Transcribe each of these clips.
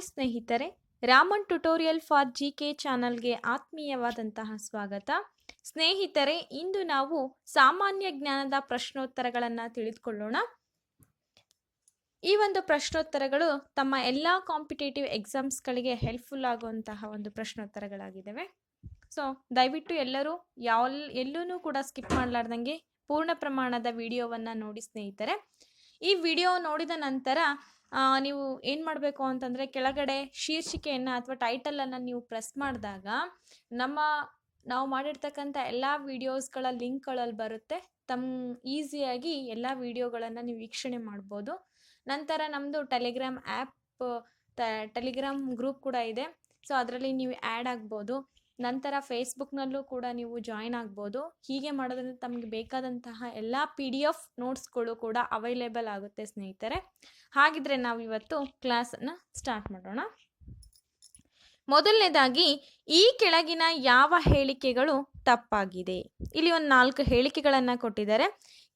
ಸ್ನೇಹಿತರೆ, Raman tutorial for G K ಚಾನಲ್ಗೆ ಆತ್ಮೀಯವಾದಂತಹ ಸ್ವಾಗತ. ಸ್ನೇಹಿತರೆ, ಇಂದು ನಾವು ಸಾಮಾನ್ಯ ಜ್ಞಾನದ ಪ್ರಶ್ನೋತ್ತರಗಳನ್ನು ತಿಳಿದುಕೊಳ್ಳೋಣ. ಈ ಒಂದು ಪ್ರಶ್ನೋತ್ತರಗಳು ತಮ್ಮ ಎಲ್ಲ ಕಾಂಪಿಟೇಟಿವ್ ಎಕ್ಸಾಮ್ಸ್ಗಳಿಗೆ ಹೆಲ್ಪ್ಫುಲ್ ಆಗುವಂತಹ ಒಂದು ಪ್ರಶ್ನೋತ್ತರಗಳಾಗಿದ್ದಾವೆ ಸೊ, ದಯವಿಟ್ಟು ಎಲ್ಲರೂ ಯಾವ ಎಲ್ಲೂ ಕೂಡ ಸ್ಕಿಪ್ ಮಾಡಲಾರ್ದಂಗೆ ಪೂರ್ಣ ಪ್ರಮಾಣದ ವಿಡಿಯೋವನ್ನು ನೋಡಿ ಸ್ನೇಹಿತರೆ. ಈ ವಿಡಿಯೋ ನೋಡಿದ ನಂತರ ನೀವು ಏನು ಮಾಡಬೇಕು ಅಂತಂದರೆ, ಕೆಳಗಡೆ ಶೀರ್ಷಿಕೆಯನ್ನು ಅಥವಾ ಟೈಟಲನ್ನು ನೀವು ಪ್ರೆಸ್ ಮಾಡಿದಾಗ, ನಮ್ಮ, ನಾವು ಮಾಡಿರ್ತಕ್ಕಂಥ ಎಲ್ಲ ವಿಡಿಯೋಸ್ಗಳ ಲಿಂಕ್ಗಳಲ್ಲಿ ಬರುತ್ತೆ. ತಮ್ಮ ಈಸಿಯಾಗಿ ಎಲ್ಲ ವಿಡಿಯೋಗಳನ್ನು ನೀವು ವೀಕ್ಷಣೆ ಮಾಡ್ಬೋದು. ನಂತರ ನಮ್ಮದು ಟೆಲಿಗ್ರಾಮ್ ಆ್ಯಪ್ ಟೆಲಿಗ್ರಾಮ್ ಗ್ರೂಪ್ ಕೂಡ ಇದೆ. ಸೊ ಅದರಲ್ಲಿ ನೀವು ಆ್ಯಡ್ ಆಗ್ಬೋದು. ನಂತರ ಫೇಸ್ಬುಕ್ನಲ್ಲೂ ಕೂಡ ನೀವು ಜಾಯಿನ್ ಆಗ್ಬೋದು. ಹೀಗೆ ಮಾಡೋದ್ರಿಂದ ತಮಗೆ ಬೇಕಾದಂತಹ ಎಲ್ಲ ಪಿ ಡಿ ಎಫ್ ನೋಟ್ಸ್ಗಳು ಕೂಡ ಅವೈಲೇಬಲ್ ಆಗುತ್ತೆ ಸ್ನೇಹಿತರೆ. ಹಾಗಿದ್ರೆ ನಾವು ಇವತ್ತು ಕ್ಲಾಸನ್ನು ಸ್ಟಾರ್ಟ್ ಮಾಡೋಣ. ಮೊದಲನೇದಾಗಿ, ಈ ಕೆಳಗಿನ ಯಾವ ಹೇಳಿಕೆಗಳು ತಪ್ಪಾಗಿದೆ? ಇಲ್ಲಿ ಒಂದು ನಾಲ್ಕು ಹೇಳಿಕೆಗಳನ್ನು ಕೊಟ್ಟಿದ್ದಾರೆ.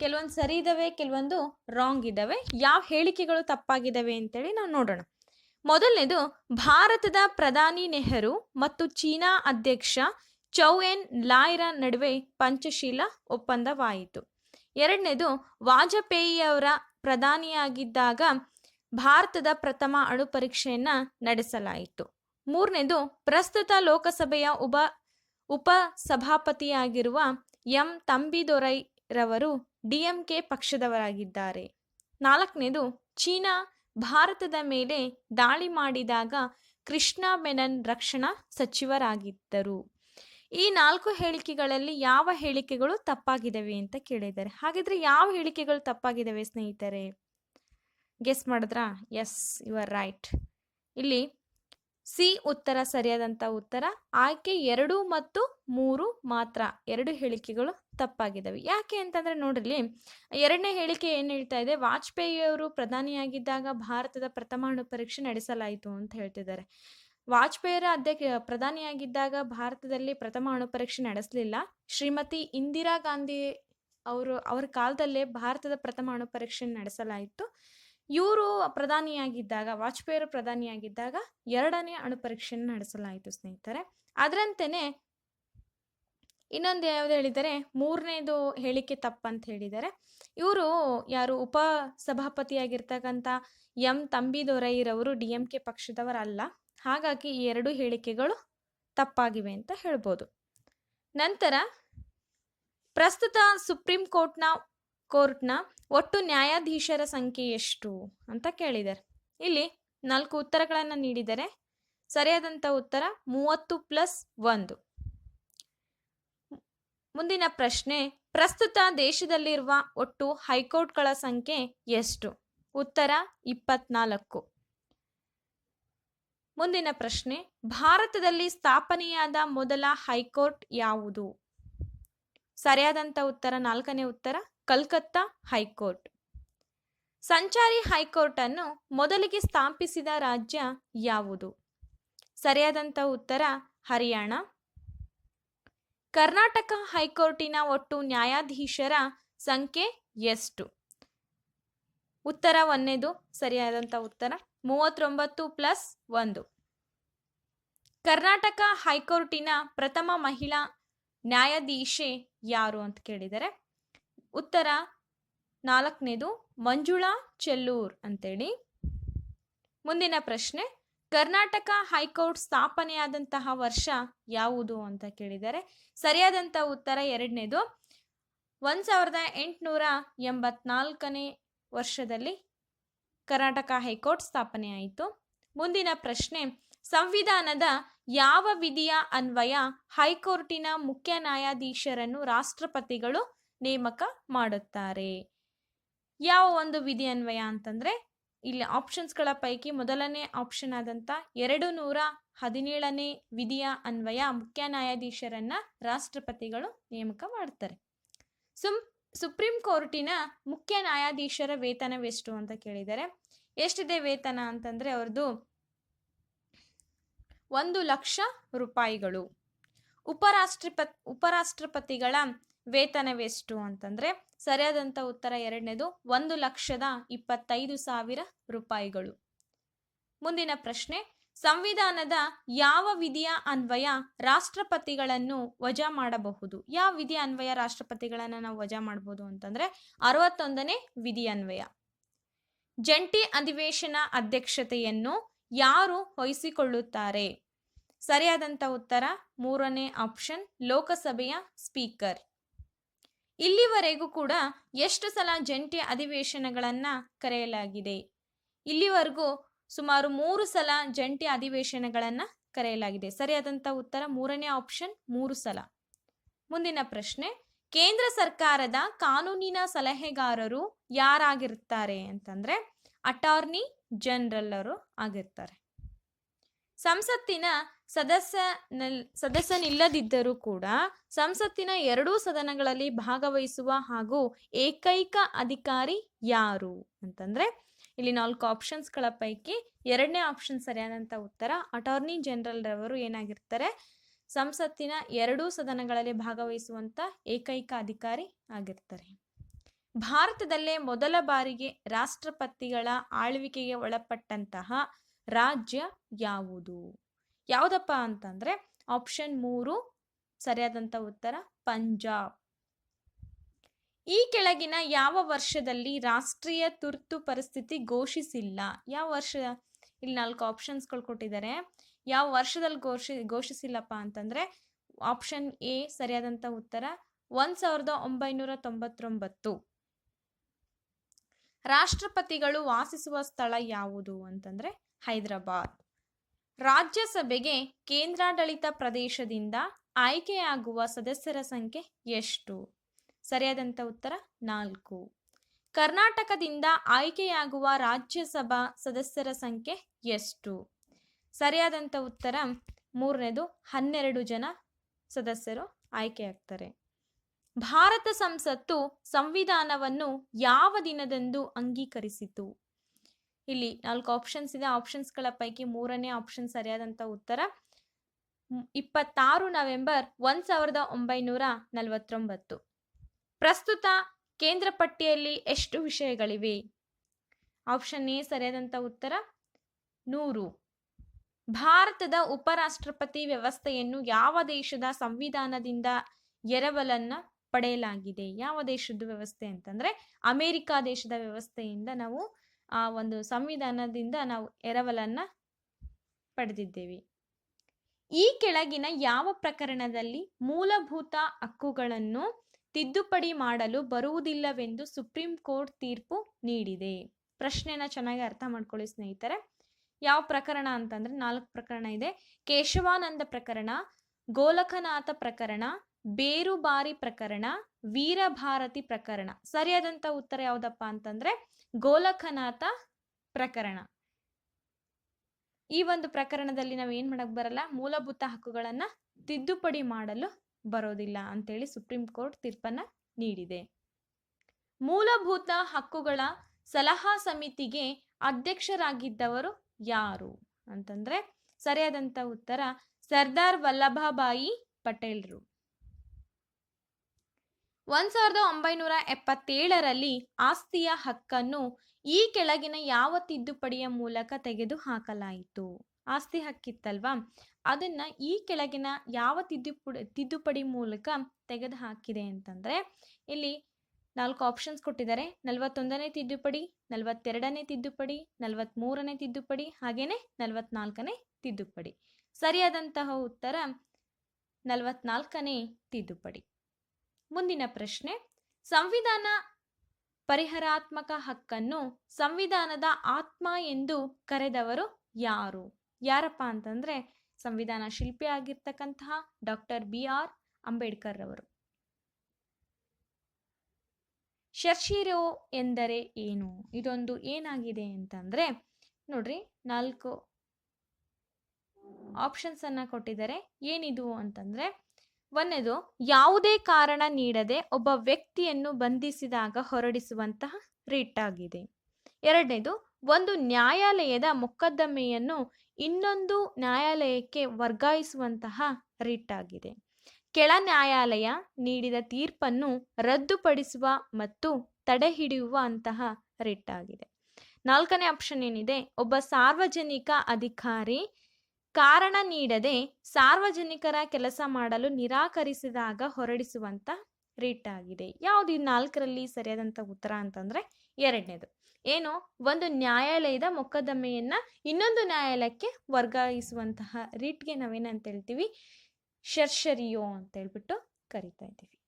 ಕೆಲವೊಂದು ಸರಿ ಇದ್ದಾವೆ ಕೆಲವೊಂದು ರಾಂಗ್ ಇದ್ದಾವೆ ಯಾವ ಹೇಳಿಕೆಗಳು ತಪ್ಪಾಗಿದ್ದಾವೆ ಅಂತೇಳಿ ನಾವು ನೋಡೋಣ. ಮೊದಲನೇದು, ಭಾರತದ ಪ್ರಧಾನಿ ನೆಹರು ಮತ್ತು ಚೀನಾ ಅಧ್ಯಕ್ಷ ಚೌ ಎನ್ ಲಾಯ್ರ ನಡುವೆ ಪಂಚಶೀಲ ಒಪ್ಪಂದವಾಯಿತು. ಎರಡನೇದು, ವಾಜಪೇಯಿಯವರ ಪ್ರಧಾನಿಯಾಗಿದ್ದಾಗ ಭಾರತದ ಪ್ರಥಮ ಅಣು ಪರೀಕ್ಷೆಯನ್ನ ನಡೆಸಲಾಯಿತು. ಮೂರನೇದು, ಪ್ರಸ್ತುತ ಲೋಕಸಭೆಯ ಉಪ ಉಪ ಸಭಾಪತಿಯಾಗಿರುವ ಎಂ ತಂಬಿದೊರೈರವರು ಡಿಎಂಕೆ ಪಕ್ಷದವರಾಗಿದ್ದಾರೆ. ನಾಲ್ಕನೇದು, ಚೀನಾ ಭಾರತದ ಮೇಲೆ ದಾಳಿ ಮಾಡಿದಾಗ ಕೃಷ್ಣ ಮೆನನ್ ರಕ್ಷಣಾ ಸಚಿವರಾಗಿದ್ದರು. ಈ ನಾಲ್ಕು ಹೇಳಿಕೆಗಳಲ್ಲಿ ಯಾವ ಹೇಳಿಕೆಗಳು ತಪ್ಪಾಗಿದ್ದಾವೆ ಅಂತ ಕೇಳಿದ್ದಾರೆ. ಹಾಗಿದ್ರೆ ಯಾವ ಹೇಳಿಕೆಗಳು ತಪ್ಪಾಗಿದ್ದಾವೆ ಸ್ನೇಹಿತರೆ? ಗೆಸ್ ಮಾಡಿದ್ರಾ? ಎಸ್ ಯು ಆರ್ ರೈಟ್ ಇಲ್ಲಿ ಸಿ ಉತ್ತರ ಸರಿಯಾದಂಥ ಉತ್ತರ, ಆಯ್ಕೆ ಎರಡು ಮತ್ತು ಮೂರು ಮಾತ್ರ. ಎರಡು ಹೇಳಿಕೆಗಳು ತಪ್ಪಾಗಿದ್ದಾವೆ. ಯಾಕೆ ಅಂತಂದರೆ ನೋಡ್ರಿ, ಎರಡನೇ ಹೇಳಿಕೆ ಏನು ಹೇಳ್ತಾ ಇದೆ, ವಾಜಪೇಯಿಯವರು ಪ್ರಧಾನಿಯಾಗಿದ್ದಾಗ ಭಾರತದ ಪ್ರಥಮ ಅಣು ಪರೀಕ್ಷೆ ನಡೆಸಲಾಯಿತು ಅಂತ ಹೇಳ್ತಿದ್ದಾರೆ. ವಾಜಪೇಯಿಯವರ ಅಧ್ಯಕ್ಷ, ಪ್ರಧಾನಿಯಾಗಿದ್ದಾಗ ಭಾರತದಲ್ಲಿ ಪ್ರಥಮ ಅಣು ಪರೀಕ್ಷೆ ನಡೆಸಲಿಲ್ಲ. ಶ್ರೀಮತಿ ಇಂದಿರಾ ಗಾಂಧಿ ಅವರು, ಅವರ ಕಾಲದಲ್ಲೇ ಭಾರತದ ಪ್ರಥಮ ಅಣು ಪರೀಕ್ಷೆ ನಡೆಸಲಾಯಿತು. ಇವರು ಪ್ರಧಾನಿಯಾಗಿದ್ದಾಗ, ವಾಜಪೇಯಿಯವರು ಪ್ರಧಾನಿಯಾಗಿದ್ದಾಗ ಎರಡನೇ ಅಣು ಪರೀಕ್ಷೆಯನ್ನು ನಡೆಸಲಾಯಿತು ಸ್ನೇಹಿತರೆ. ಅದರಂತೆಯೇ ಇನ್ನೊಂದು ಯಾವ್ದು ಹೇಳಿದರೆ ಮೂರನೇದು ಹೇಳಿಕೆ ತಪ್ಪಂತ ಹೇಳಿದ್ದಾರೆ. ಇವರು ಯಾರು ಉಪ ಸಭಾಪತಿಯಾಗಿರ್ತಕ್ಕಂಥ ಎಂ ತಂಬಿದೊರೈರವರು ಡಿ ಎಂ ಕೆ ಪಕ್ಷದವರಲ್ಲ. ಹಾಗಾಗಿ ಈ ಎರಡು ಹೇಳಿಕೆಗಳು ತಪ್ಪಾಗಿವೆ ಅಂತ ಹೇಳ್ಬೋದು. ನಂತರ ಪ್ರಸ್ತುತ ಸುಪ್ರೀಂ ಕೋರ್ಟ್ನ ಕೋರ್ಟ್ನ ಒಟ್ಟು ನ್ಯಾಯಾಧೀಶರ ಸಂಖ್ಯೆ ಎಷ್ಟು ಅಂತ ಕೇಳಿದ್ದಾರೆ. ಇಲ್ಲಿ ನಾಲ್ಕು ಉತ್ತರಗಳನ್ನು ನೀಡಿದರೆ ಸರಿಯಾದಂಥ ಉತ್ತರ ಮೂವತ್ತು ಪ್ಲಸ್ ಒಂದು. ಮುಂದಿನ ಪ್ರಶ್ನೆ, ಪ್ರಸ್ತುತ ದೇಶದಲ್ಲಿರುವ ಒಟ್ಟು ಹೈಕೋರ್ಟ್ಗಳ ಸಂಖ್ಯೆ ಎಷ್ಟು? ಉತ್ತರ ಇಪ್ಪತ್ನಾಲ್ಕು. ಮುಂದಿನ ಪ್ರಶ್ನೆ, ಭಾರತದಲ್ಲಿ ಸ್ಥಾಪನೆಯಾದ ಮೊದಲ ಹೈಕೋರ್ಟ್ ಯಾವುದು? ಸರಿಯಾದಂಥ ಉತ್ತರ, ನಾಲ್ಕನೇ ಉತ್ತರ ಕಲ್ಕತ್ತಾ ಹೈಕೋರ್ಟ್. ಸಂಚಾರಿ ಹೈಕೋರ್ಟ್ ಅನ್ನು ಮೊದಲಿಗೆ ಸ್ಥಾಪಿಸಿದ ರಾಜ್ಯ ಯಾವುದು? ಸರಿಯಾದಂಥ ಉತ್ತರ ಹರಿಯಾಣ. ಕರ್ನಾಟಕ ಹೈಕೋರ್ಟಿನ ಒಟ್ಟು ನ್ಯಾಯಾಧೀಶರ ಸಂಖ್ಯೆ ಎಷ್ಟು? ಉತ್ತರ ಒಂದೇದು, ಸರಿಯಾದಂಥ ಉತ್ತರ ಮೂವತ್ತೊಂಬತ್ತು ಪ್ಲಸ್ ಒಂದು. ಕರ್ನಾಟಕ ಹೈಕೋರ್ಟಿನ ಪ್ರಥಮ ಮಹಿಳಾ ನ್ಯಾಯಾಧೀಶೆ ಯಾರು ಅಂತ ಕೇಳಿದರೆ ಉತ್ತರ ನಾಲ್ಕನೇದು ಮಂಜುಳಾ ಚೆಲ್ಲೂರ್ ಅಂತೇಳಿ. ಮುಂದಿನ ಪ್ರಶ್ನೆ, ಕರ್ನಾಟಕ ಹೈಕೋರ್ಟ್ ಸ್ಥಾಪನೆಯಾದಂತಹ ವರ್ಷ ಯಾವುದು ಅಂತ ಕೇಳಿದರೆ ಸರಿಯಾದಂಥ ಉತ್ತರ ಎರಡನೇದು ಒಂದು ಸಾವಿರದ ಎಂಟುನೂರ ಎಂಬತ್ನಾಲ್ಕನೇ ವರ್ಷದಲ್ಲಿ ಕರ್ನಾಟಕ ಹೈಕೋರ್ಟ್ ಸ್ಥಾಪನೆಯಾಯಿತು ಮುಂದಿನ ಪ್ರಶ್ನೆ, ಸಂವಿಧಾನದ ಯಾವ ವಿಧಿಯ ಅನ್ವಯ ಹೈಕೋರ್ಟಿನ ಮುಖ್ಯ ನ್ಯಾಯಾಧೀಶರನ್ನು ರಾಷ್ಟ್ರಪತಿಗಳು ನೇಮಕ ಮಾಡುತ್ತಾರೆ. ಯಾವ ಒಂದು ವಿಧಿ ಅನ್ವಯ ಅಂತಂದ್ರೆ, ಇಲ್ಲಿ ಆಪ್ಷನ್ಸ್ಗಳ ಪೈಕಿ ಮೊದಲನೇ ಆಪ್ಷನ್ ಆದಂತ ಎರಡು ನೂರ ಹದಿನೇಳನೇ ವಿಧಿಯ ಅನ್ವಯ ಮುಖ್ಯ ನ್ಯಾಯಾಧೀಶರನ್ನ ರಾಷ್ಟ್ರಪತಿಗಳು ನೇಮಕ ಮಾಡ್ತಾರೆ. ಸುಮ್, ಸುಪ್ರೀಂ ಕೋರ್ಟಿನ ಮುಖ್ಯ ನ್ಯಾಯಾಧೀಶರ ವೇತನವೆಷ್ಟು ಅಂತ ಕೇಳಿದರೆ, ಎಷ್ಟಿದೆ ವೇತನ ಅಂತಂದ್ರೆ ಅವ್ರದ್ದು ಒಂದು ಲಕ್ಷ ರೂಪಾಯಿಗಳು. ಉಪರಾಷ್ಟ್ರಪತಿ, ಉಪರಾಷ್ಟ್ರಪತಿಗಳ ವೇತನವೆಷ್ಟು ಅಂತಂದ್ರೆ ಸರಿಯಾದಂಥ ಉತ್ತರ ಎರಡನೇದು ಒಂದು ಲಕ್ಷದ ಇಪ್ಪತ್ತೈದು ಸಾವಿರ ರೂಪಾಯಿಗಳು. ಮುಂದಿನ ಪ್ರಶ್ನೆ, ಸಂವಿಧಾನದ ಯಾವ ವಿಧಿಯ ಅನ್ವಯ ರಾಷ್ಟ್ರಪತಿಗಳನ್ನು ವಜಾ ಮಾಡಬಹುದು? ಯಾವ ವಿಧಿಯ ಅನ್ವಯ ರಾಷ್ಟ್ರಪತಿಗಳನ್ನು ನಾವು ವಜಾ ಮಾಡಬಹುದು ಅಂತಂದ್ರೆ ಅರವತ್ತೊಂದನೇ ವಿಧಿ ಅನ್ವಯ. ಜಂಟಿ ಅಧಿವೇಶನ ಅಧ್ಯಕ್ಷತೆಯನ್ನು ಯಾರು ವಹಿಸಿಕೊಳ್ಳುತ್ತಾರೆ? ಸರಿಯಾದಂತ ಉತ್ತರ, ಮೂರನೇ ಆಪ್ಷನ್, ಲೋಕಸಭೆಯ ಸ್ಪೀಕರ್. ಇಲ್ಲಿವರೆಗೂ ಕೂಡ ಎಷ್ಟು ಸಲ ಜಂಟಿ ಅಧಿವೇಶನಗಳನ್ನು ಕರೆಯಲಾಗಿದೆ? ಇಲ್ಲಿವರೆಗೂ ಸುಮಾರು ಮೂರು ಸಲ ಜಂಟಿ ಅಧಿವೇಶನಗಳನ್ನು ಕರೆಯಲಾಗಿದೆ. ಸರಿಯಾದಂಥ ಉತ್ತರ, ಮೂರನೇ ಆಪ್ಷನ್ ಮೂರು ಸಲ. ಮುಂದಿನ ಪ್ರಶ್ನೆ, ಕೇಂದ್ರ ಸರ್ಕಾರದ ಕಾನೂನಿನ ಸಲಹೆಗಾರರು ಯಾರಾಗಿರ್ತಾರೆ ಅಂತಂದ್ರೆ ಅಟಾರ್ನಿ ಜನರಲ್ ಅವರು ಆಗಿರ್ತಾರೆ. ಸಂಸತ್ತಿನ ಸದಸ್ಯ ಸದಸ್ಯನಿಲ್ಲದಿದ್ದರೂ ಕೂಡ ಸಂಸತ್ತಿನ ಎರಡೂ ಸದನಗಳಲ್ಲಿ ಭಾಗವಹಿಸುವ ಹಾಗೂ ಏಕೈಕ ಅಧಿಕಾರಿ ಯಾರು ಅಂತಂದ್ರೆ ಇಲ್ಲಿ ನಾಲ್ಕು ಆಪ್ಷನ್ಸ್ಗಳ ಪೈಕಿ ಎರಡನೇ ಆಪ್ಷನ್ ಸರಿಯಾದಂಥ ಉತ್ತರ ಅಟಾರ್ನಿ ಜನರಲ್ ರವರು ಏನಾಗಿರ್ತಾರೆ, ಸಂಸತ್ತಿನ ಎರಡೂ ಸದನಗಳಲ್ಲಿ ಭಾಗವಹಿಸುವಂತ ಏಕೈಕ ಅಧಿಕಾರಿ ಆಗಿರ್ತಾರೆ. ಭಾರತದಲ್ಲೇ ಮೊದಲ ಬಾರಿಗೆ ರಾಷ್ಟ್ರಪತಿಗಳ ಆಳ್ವಿಕೆಗೆ ಒಳಪಟ್ಟಂತಹ ರಾಜ್ಯ ಯಾವುದು? ಯಾವುದಪ್ಪ ಅಂತಂದ್ರೆ ಆಪ್ಷನ್ ಮೂರು ಸರಿಯಾದಂಥ ಉತ್ತರ ಪಂಜಾಬ್. ಈ ಕೆಳಗಿನ ಯಾವ ವರ್ಷದಲ್ಲಿ ರಾಷ್ಟ್ರೀಯ ತುರ್ತು ಪರಿಸ್ಥಿತಿ ಘೋಷಿಸಿಲ್ಲ? ಯಾವ ವರ್ಷ? ಇಲ್ಲಿ ನಾಲ್ಕು ಆಪ್ಷನ್ಸ್ಗಳು ಕೊಟ್ಟಿದ್ದಾರೆ. ಯಾವ ವರ್ಷದಲ್ಲಿ ಘೋಷಿ, ಘೋಷಿಸಿಲ್ಲಪ್ಪ ಅಂತಂದ್ರೆ ಆಪ್ಷನ್ ಎ ಸರಿಯಾದಂಥ ಉತ್ತರ ಒಂದ್ ಸಾವಿರದ ಒಂಬೈನೂರ ತೊಂಬತ್ತೊಂಬತ್ತು. ರಾಷ್ಟ್ರಪತಿಗಳು ವಾಸಿಸುವ ಸ್ಥಳ ಯಾವುದು ಅಂತಂದ್ರೆ ಹೈದರಾಬಾದ್. ರಾಜ್ಯಸಭೆಗೆ ಕೇಂದ್ರಾಡಳಿತ ಪ್ರದೇಶದಿಂದ ಆಯ್ಕೆಯಾಗುವ ಸದಸ್ಯರ ಸಂಖ್ಯೆ ಎಷ್ಟು? ಸರಿಯಾದಂಥ ಉತ್ತರ ನಾಲ್ಕು. ಕರ್ನಾಟಕದಿಂದ ಆಯ್ಕೆಯಾಗುವ ರಾಜ್ಯಸಭಾ ಸದಸ್ಯರ ಸಂಖ್ಯೆ ಎಷ್ಟು? ಸರಿಯಾದಂಥ ಉತ್ತರ ಮೂರನೇದು ಹನ್ನೆರಡು ಜನ ಸದಸ್ಯರು ಆಯ್ಕೆಯಾಗ್ತಾರೆ. ಭಾರತ ಸಂಸತ್ತು ಸಂವಿಧಾನವನ್ನು ಯಾವ ದಿನದಂದು ಅಂಗೀಕರಿಸಿತು? ಇಲ್ಲಿ ನಾಲ್ಕು ಆಪ್ಷನ್ಸ್ ಇದೆ. ಆಪ್ಷನ್ಸ್ಗಳ ಪೈಕಿ ಮೂರನೇ ಆಪ್ಷನ್ ಸರಿಯಾದಂಥ ಉತ್ತರ. ಇಪ್ಪತ್ತಾರು ನವೆಂಬರ್ ಒಂದ್ ಸಾವಿರದ ಒಂಬೈನೂರ ನಲವತ್ತೊಂಬತ್ತು. ಪ್ರಸ್ತುತ ಕೇಂದ್ರ ಪಟ್ಟಿಯಲ್ಲಿ ಎಷ್ಟು ವಿಷಯಗಳಿವೆ? ಆಪ್ಷನ್ ಎ ಸರಿಯಾದಂಥ ಉತ್ತರ, ನೂರು. ಭಾರತದ ಉಪರಾಷ್ಟ್ರಪತಿ ವ್ಯವಸ್ಥೆಯನ್ನು ಯಾವ ದೇಶದ ಸಂವಿಧಾನದಿಂದ ಎರವಲನ್ನ ಪಡೆಯಲಾಗಿದೆ? ಯಾವ ದೇಶದ ವ್ಯವಸ್ಥೆ ಅಂತಂದ್ರೆ ಅಮೇರಿಕಾ ದೇಶದ ವ್ಯವಸ್ಥೆಯಿಂದ ನಾವು ಆ ಒಂದು ಸಂವಿಧಾನದಿಂದ ನಾವು ಎರವಲನ್ನ ಪಡೆದಿದ್ದೇವೆ. ಈ ಕೆಳಗಿನ ಯಾವ ಪ್ರಕರಣದಲ್ಲಿ ಮೂಲಭೂತ ಹಕ್ಕುಗಳನ್ನು ತಿದ್ದುಪಡಿ ಮಾಡಲು ಬರುವುದಿಲ್ಲವೆಂದು ಸುಪ್ರೀಂ ಕೋರ್ಟ್ ತೀರ್ಪು ನೀಡಿದೆ. ಪ್ರಶ್ನೆನ ಚೆನ್ನಾಗಿ ಅರ್ಥ ಮಾಡ್ಕೊಳ್ಳಿ ಸ್ನೇಹಿತರೆ. ಯಾವ ಪ್ರಕರಣ ಅಂತಂದ್ರೆ ನಾಲ್ಕು ಪ್ರಕರಣ ಇದೆ. ಕೇಶವಾನಂದ ಪ್ರಕರಣ, ಗೋಲಕನಾಥ ಪ್ರಕರಣ ಬೇರುಬಾರಿ ಪ್ರಕರಣ ವೀರಭಾರತಿ ಪ್ರಕರಣ. ಸರಿಯಾದಂತ ಉತ್ತರ ಯಾವ್ದಪ್ಪ ಅಂತಂದ್ರೆ, ಗೋಲಖನಾಥ ಪ್ರಕರಣ. ಈ ಒಂದು ಪ್ರಕರಣದಲ್ಲಿ ನಾವು ಏನ್ ಮಾಡಕ್ ಬರಲ್ಲ, ಮೂಲಭೂತ ಹಕ್ಕುಗಳನ್ನ ತಿದ್ದುಪಡಿ ಮಾಡಲು ಬರೋದಿಲ್ಲ ಅಂತೇಳಿ ಸುಪ್ರೀಂ ಕೋರ್ಟ್ ತೀರ್ಪನ್ನ ನೀಡಿದೆ. ಮೂಲಭೂತ ಹಕ್ಕುಗಳ ಸಲಹಾ ಸಮಿತಿಗೆ ಅಧ್ಯಕ್ಷರಾಗಿದ್ದವರು ಯಾರು ಅಂತಂದ್ರೆ, ಸರಿಯಾದಂತ ಉತ್ತರ ಸರ್ದಾರ್ ವಲ್ಲಭಾಬಾಯಿ ಪಟೇಲ್ರು. ಒಂದ್ ಸಾವಿರದ ಒಂಬೈನೂರ ಎಪ್ಪತ್ತೇಳರಲ್ಲಿ ಆಸ್ತಿಯ ಹಕ್ಕನ್ನು ಈ ಕೆಳಗಿನ ಯಾವ ತಿದ್ದುಪಡಿಯ ಮೂಲಕ ತೆಗೆದು ಹಾಕಲಾಯಿತು ಆಸ್ತಿ ಹಕ್ಕಿತ್ತಲ್ವಾ? ಅದನ್ನ ಈ ಕೆಳಗಿನ ಯಾವ ತಿದ್ದುಪಡಿ ತಿದ್ದುಪಡಿ ಮೂಲಕ ತೆಗೆದು ಹಾಕಿದೆ ಅಂತಂದ್ರೆ, ಇಲ್ಲಿ ನಾಲ್ಕು ಆಪ್ಷನ್ಸ್ ಕೊಟ್ಟಿದ್ದಾರೆ. ನಲವತ್ತೊಂದನೇ ತಿದ್ದುಪಡಿ, ನಲವತ್ತೆರಡನೇ ತಿದ್ದುಪಡಿ, ನಲವತ್ಮೂರನೇ ತಿದ್ದುಪಡಿ, ಹಾಗೇನೆ ನಲವತ್ನಾಲ್ಕನೇ ತಿದ್ದುಪಡಿ. ಸರಿಯಾದಂತಹ ಉತ್ತರ ನಲವತ್ನಾಲ್ಕನೇ ತಿದ್ದುಪಡಿ. ಮುಂದಿನ ಪ್ರಶ್ನೆ, ಸಂವಿಧಾನ ಪರಿಹಾರಾತ್ಮಕ ಹಕ್ಕನ್ನು ಸಂವಿಧಾನದ ಆತ್ಮ ಎಂದು ಕರೆದವರು ಯಾರು? ಯಾರಪ್ಪ ಅಂತಂದ್ರೆ ಸಂವಿಧಾನ ಶಿಲ್ಪಿ ಆಗಿರ್ತಕ್ಕಂತಹ ಡಾಕ್ಟರ್ ಬಿ ಆರ್ ಅಂಬೇಡ್ಕರ್ ರವರು. ಶರ್ಷಿರೋ ಎಂದರೆ ಏನು? ಇದೊಂದು ಏನಾಗಿದೆ ಅಂತಂದ್ರೆ, ನೋಡ್ರಿ, ನಾಲ್ಕು ಆಪ್ಷನ್ಸ್ ಅನ್ನ ಕೊಟ್ಟಿದ್ದಾರೆ. ಏನಿದು ಅಂತಂದ್ರೆ ಒಂದನೇದು, ಯಾವುದೇ ಕಾರಣ ನೀಡದೆ ಒಬ್ಬ ವ್ಯಕ್ತಿಯನ್ನು ಬಂಧಿಸಿದಾಗ ಹೊರಡಿಸುವಂತಹ ರಿಟ್ ಆಗಿದೆ. ಎರಡನೇದು, ಒಂದು ನ್ಯಾಯಾಲಯದ ಮೊಕದ್ದಮೆಯನ್ನು ಇನ್ನೊಂದು ನ್ಯಾಯಾಲಯಕ್ಕೆ ವರ್ಗಾಯಿಸುವಂತಹ ರಿಟ್ ಆಗಿದೆ. ಕೆಳ ನ್ಯಾಯಾಲಯ ನೀಡಿದ ತೀರ್ಪನ್ನು ರದ್ದುಪಡಿಸುವ ಮತ್ತು ತಡೆಹಿಡಿಯುವ ಅಂತಹ ರಿಟ್ ಆಗಿದೆ. ನಾಲ್ಕನೇ ಆಪ್ಷನ್ ಏನಿದೆ, ಒಬ್ಬ ಸಾರ್ವಜನಿಕ ಅಧಿಕಾರಿ ಕಾರಣ ನೀಡದೆ ಸಾರ್ವಜನಿಕರ ಕೆಲಸ ಮಾಡಲು ನಿರಾಕರಿಸಿದಾಗ ಹೊರಡಿಸುವಂತ ರಿಟ್ ಆಗಿದೆ. ಯಾವುದು ಈ ನಾಲ್ಕರಲ್ಲಿ ಸರಿಯಾದಂಥ ಉತ್ತರ ಅಂತಂದ್ರೆ ಎರಡನೇದು. ಏನು? ಒಂದು ನ್ಯಾಯಾಲಯದ ಮೊಕದ್ದಮೆಯನ್ನ ಇನ್ನೊಂದು ನ್ಯಾಯಾಲಯಕ್ಕೆ ವರ್ಗಾಯಿಸುವಂತಹ ರಿಟ್ಗೆ ನಾವೇನಂತ ಹೇಳ್ತೀವಿ? ಶರ್ಷರಿಯೋ ಅಂತ ಹೇಳ್ಬಿಟ್ಟು ಕರಿತಾ ಇದ್ದೀವಿ.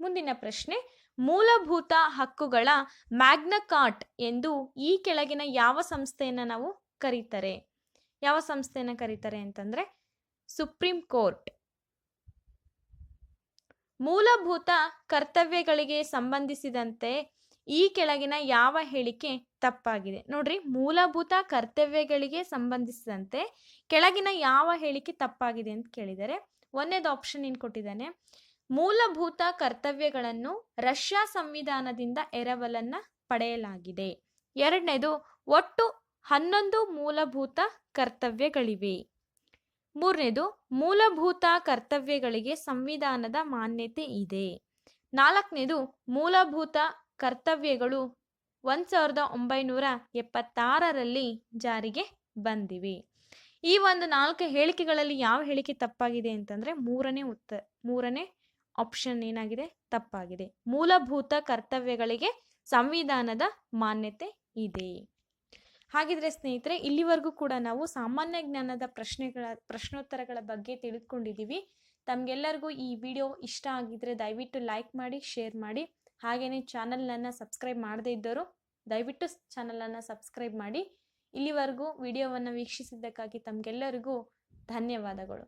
ಮುಂದಿನ ಪ್ರಶ್ನೆ, ಮೂಲಭೂತ ಹಕ್ಕುಗಳ ಮ್ಯಾಗ್ನಕಾಟ್ ಎಂದು ಈ ಕೆಳಗಿನ ಯಾವ ಸಂಸ್ಥೆಯನ್ನ ನಾವು ಕರೀತಾರೆ? ಯಾವ ಸಂಸ್ಥೆಯನ್ನ ಕರೀತಾರೆ ಅಂತಂದ್ರೆ ಸುಪ್ರೀಂ ಕೋರ್ಟ್. ಮೂಲಭೂತ ಕರ್ತವ್ಯಗಳಿಗೆ ಸಂಬಂಧಿಸಿದಂತೆ ಈ ಕೆಳಗಿನ ಯಾವ ಹೇಳಿಕೆ ತಪ್ಪಾಗಿದೆ. ನೋಡ್ರಿ, ಮೂಲಭೂತ ಕರ್ತವ್ಯಗಳಿಗೆ ಸಂಬಂಧಿಸಿದಂತೆ ಕೆಳಗಿನ ಯಾವ ಹೇಳಿಕೆ ತಪ್ಪಾಗಿದೆ ಅಂತ ಕೇಳಿದರೆ, ಒಂದೇದು ಆಪ್ಷನ್ ಏನು ಕೊಟ್ಟಿದ್ದಾನೆ. ಮೂಲಭೂತ ಕರ್ತವ್ಯಗಳನ್ನು ರಷ್ಯಾ ಸಂವಿಧಾನದಿಂದ ಎರವಲನ್ನ ಪಡೆಯಲಾಗಿದೆ. ಎರಡನೇದು, ಒಟ್ಟು ಹನ್ನೊಂದು ಮೂಲಭೂತ ಕರ್ತವ್ಯಗಳಿವೆ. ಮೂರನೇದು, ಮೂಲಭೂತ ಕರ್ತವ್ಯಗಳಿಗೆ ಸಂವಿಧಾನದ ಮಾನ್ಯತೆ ಇದೆ. ನಾಲ್ಕನೇದು, ಮೂಲಭೂತ ಕರ್ತವ್ಯಗಳು ಒಂದು ಸಾವಿರದ ಒಂಬೈನೂರ ಎಪ್ಪತ್ತಾರರಲ್ಲಿ ಜಾರಿಗೆ ಬಂದಿವೆ. ಈ ಒಂದು ನಾಲ್ಕು ಹೇಳಿಕೆಗಳಲ್ಲಿ ಯಾವ ಹೇಳಿಕೆ ತಪ್ಪಾಗಿದೆ ಅಂತಂದ್ರೆ ಮೂರನೇ ಉತ್ತ, ಮೂರನೇ ಆಪ್ಷನ್ ಏನಾಗಿದೆ? ತಪ್ಪಾಗಿದೆ. ಮೂಲಭೂತ ಕರ್ತವ್ಯಗಳಿಗೆ ಸಂವಿಧಾನದ ಮಾನ್ಯತೆ ಇದೆ. ಹಾಗಿದ್ರೆ ಸ್ನೇಹಿತರೆ, ಇಲ್ಲಿವರೆಗೂ ಕೂಡ ನಾವು ಸಾಮಾನ್ಯ ಜ್ಞಾನದ ಪ್ರಶ್ನೆಗಳ, ಪ್ರಶ್ನೋತ್ತರಗಳ ಬಗ್ಗೆ ತಿಳಿದುಕೊಂಡಿದ್ದೀವಿ. ತಮಗೆಲ್ಲರಿಗೂ ಈ ವಿಡಿಯೋ ಇಷ್ಟ ಆಗಿದ್ರೆ ದಯವಿಟ್ಟು ಲೈಕ್ ಮಾಡಿ, ಶೇರ್ ಮಾಡಿ. ಹಾಗೆಯೇ ಚಾನಲ್ನನ್ನು ಸಬ್ಸ್ಕ್ರೈಬ್ ಮಾಡದೇ ಇದ್ದರು ದಯವಿಟ್ಟು ಚಾನಲನ್ನು ಸಬ್ಸ್ಕ್ರೈಬ್ ಮಾಡಿ. ಇಲ್ಲಿವರೆಗೂ ವಿಡಿಯೋವನ್ನು ವೀಕ್ಷಿಸಿದ್ದಕ್ಕಾಗಿ ತಮಗೆಲ್ಲರಿಗೂ ಧನ್ಯವಾದಗಳು.